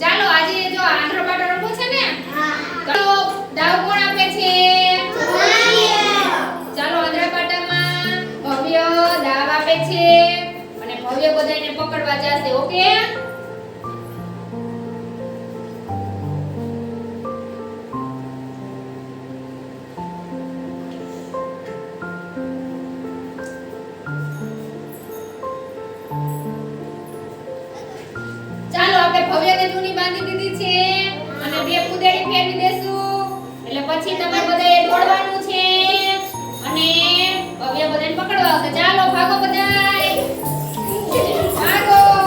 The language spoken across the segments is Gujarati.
ચાલો આજે જો આંધ્ર પાટો રમવો છે ને? તો દાવ કોણ આપે છે? ચાલો આંધ્ર પાટામાં ભવ્ય દાવ આપે છે. અને ભવ્ય બધાને પકડવા જશે ઓકે? ભવ્યને જૂની બાંધી દીધી છે. અને બે કુદેડી ફેરવી દેશું. એટલે પછી તમારે બધાએ દોડવાનું છે. અને ભવ્ય બધાને પકડવા આવશે. ચાલો, ભાગો બધાય. ભાગો.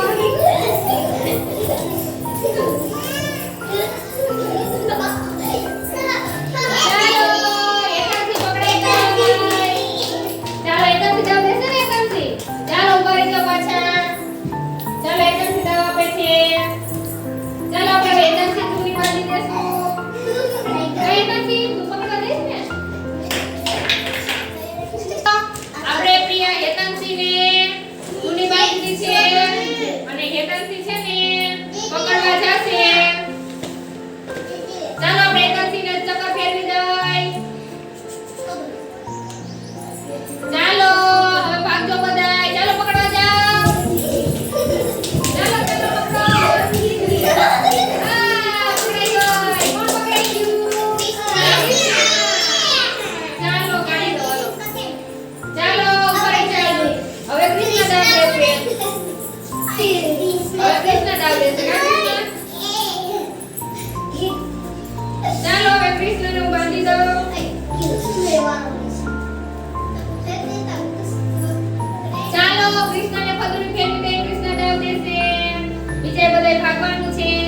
અને છે ને પકડવા ચાલો, હવે કૃષ્ણને દઉં. ચાલો કૃષ્ણને પગલું ફેરવી દે, કૃષ્ણ દેવ દેશે. વિજય બધાય ભાગવાનું છે.